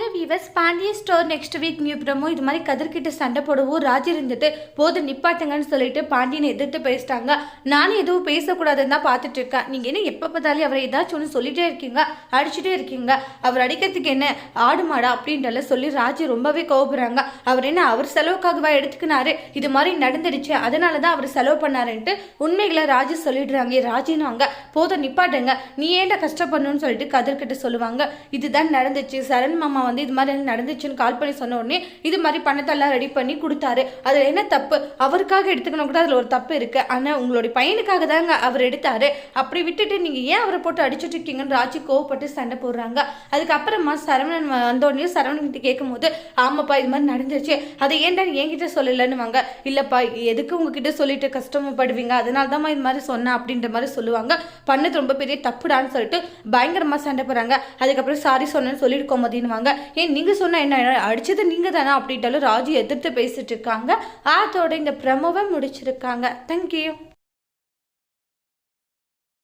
Hello viewers Pandiya store next week new promo இது மாதிரி கதிர்கிட்ட சண்டை போடவும். ராஜ் இருந்துட்டு போது நிப்பாட்டுங்கன்னு சொல்லிட்டு பாண்டியனை எதிர்த்து பேசிட்டாங்க. நானும் எதுவும் பேசக்கூடாதுன்னு தான் பார்த்துட்டு இருக்கேன். நீங்கள் என்ன எப்போ பார்த்தாலும் அவரை ஏதாச்சும் ஒன்று சொல்லிட்டே இருக்கீங்க? அடிச்சுட்டே இருக்கீங்க. அவர் அடிக்கிறதுக்கு என்ன ஆடு மாடா? அப்படின்றல சொல்லி ராஜ் ரொம்பவே கோபுறாங்க அவர் என்ன அவர் செலவுக்காகவா எடுத்துக்கினாரு? இது மாதிரி நடந்துடுச்சு. அதனால தான் அவர் செலவு பண்ணாருன்ட்டு உண்மைகளை ராஜு சொல்லிடுறாங்க. ராஜினாங்க போதும் நிப்பாட்டுங்க. நீ ஏன்டா கஷ்டப்படணும்னு சொல்லிட்டு கதிர்கிட்ட சொல்லுவாங்க. இதுதான் நடந்துச்சு. சரண் மாமா வந்து இது மாதிரி நடந்துச்சுன்னு கால் பண்ணி சொன்ன உடனே இது மாதிரி பணத்தெல்லாம் ரெடி பண்ணி கொடுத்தாரு. அதில் என்ன தப்பு? அவருக்காக எடுத்துக்கணும் கூட அதில் ஒரு தப்பு இருக்குது ஆனால் உங்களுடைய பையனுக்காக தாங்க அவர் எடுத்தாரு. அப்படி விட்டுட்டு நீங்கள் ஏன் அவரை போட்டு அடிச்சுட்டு இருக்கீங்கன்னு ராஜி கோவப்பட்டு சண்டை போடுறாங்க. அதுக்கப்புறமா சரவணன் வந்தோடனே சரவணன் கிட்ட கேட்கும்போது ஆமாப்பா இது மாதிரி நடந்துருச்சு. அதை ஏன்டா என்கிட்ட சொல்லலைன்னு வாங்க. இல்லைப்பா எதுக்கு உங்ககிட்ட சொல்லிட்டு கஷ்டப்படுவீங்க அதனால தான் இது மாதிரி சொன்னேன் அப்படின்ற மாதிரி சொல்லுவாங்க. பண்ணது ரொம்ப பெரிய தப்புடான்னு சொல்லிட்டு பயங்கரமாக சண்டை போடுறாங்க. அதுக்கப்புறம் சாரி சொன்னேன்னு சொல்லிட்டு கோமதின்னுவாங்க ஏன் நீங்கள் சொன்னால் என்ன? அடித்தது நீங்கள் தானே அப்படின்ட்டாலும் ராஜு எதிர்த்து பேசிட்டு இருக்காங்க. அதோட இந்த பிரமவை முடிச்சிருக்காங்க. தேங்க்யூ